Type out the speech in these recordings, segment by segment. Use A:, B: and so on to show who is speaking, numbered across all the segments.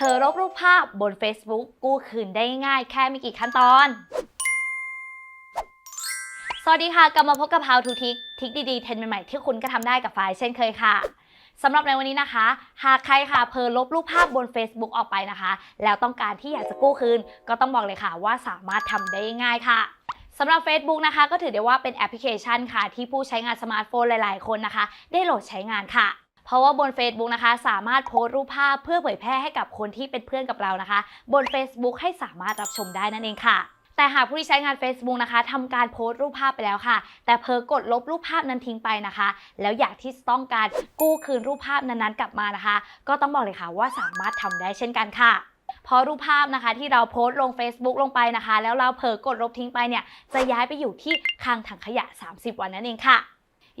A: เพอลบรูปภาพบน Facebook กู้คืนได้ง่ายแค่ไม่กี่ขั้นตอน สวัสดีค่ะ กลับมาพบกับ How to Tick ทิกดีๆ เทรนด์ใหม่ๆที่คุณก็ทำได้กับฝ่ายเช่นเคยค่ะสำหรับในวันนี้นะคะ หากใครค่ะเพอลบรูปภาพบน Facebook ออกไปนะคะ แล้วต้องการที่อยากจะกู้คืน ก็ต้องบอกเลยค่ะว่าสามารถทำได้ง่ายค่ะสำหรับ Facebook นะคะ ก็ถือได้ว่าเป็นแอปพลิเคชันค่ะ ที่ผู้ใช้งานสมาร์ทโฟนหลาย ๆ คนนะคะ ได้โหลดใช้งานค่ะ เพราะว่าบน Facebook นะคะ สามารถโพสต์รูปภาพเพื่อเผยแพร่ให้กับคนที่เป็นเพื่อนกับเรานะคะ บน Facebook ให้สามารถรับชมได้นั่นเองค่ะแต่หากผู้ที่ใช้งาน Facebook นะคะทำการโพสต์รูปภาพไปแล้วค่ะ แต่เพอกดลบรูปภาพนั้นทิ้งไปนะคะ แล้วอยากที่จะต้องการกู้คืนรูปภาพนั้นๆกลับมานะคะ ก็ต้องบอกเลยค่ะว่าสามารถทำได้เช่นกันค่ะเพราะรูปภาพนะคะที่เราโพสต์ลง Facebook ลงไปนะคะ แล้วเราเผลอกดลบทิ้งไปเนี่ยจะย้ายไปอยู่ที่คลังถังขยะ 30 วันนั่นเองค่ะ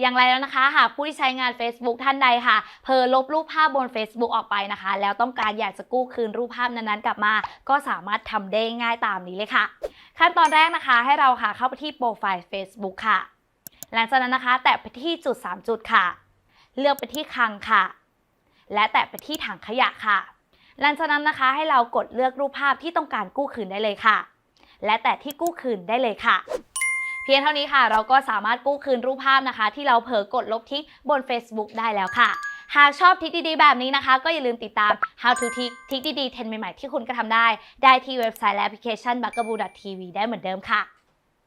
A: อย่างไรแล้วนะคะหากผู้ที่ใช้งาน Facebook ท่านใดค่ะเพลอลบรูปภาพบน Facebook ออกไปนะคะ แล้วต้องการอยากจะกู้คืนรูปภาพนั้นๆกลับมา ก็สามารถทำได้ง่ายตามนี้เลยค่ะ ขั้นตอนแรกนะคะให้เราค่ะเข้าไปที่โปรไฟล์ Facebook ค่ะ หลังจากนั้นนะคะ แตะไปที่จุด 3 จุดค่ะ เลือกไปที่คลังค่ะ และแตะไปที่ถังขยะค่ะ หลังจากนั้นนะคะให้เรากดเลือกรูปภาพที่ต้องการกู้คืนได้เลยค่ะ และแตะที่กู้คืนได้เลยค่ะ พียงเท่านี้ค่ะ เราก็สามารถกู้คืนรูปภาพนะคะ ที่เราเผลอกดลบทิ้งบน Facebook ได้แล้วค่ะ หากชอบทิกดีๆแบบนี้นะคะ ก็อย่าลืมติดตาม How to Tick ทิกดีๆเทรนใหม่ๆที่คุณก็ทำได้ ได้ที่เว็บไซต์และแอปพลิเคชัน b u g a b o o TV ได้เหมือนเดิมค่ะ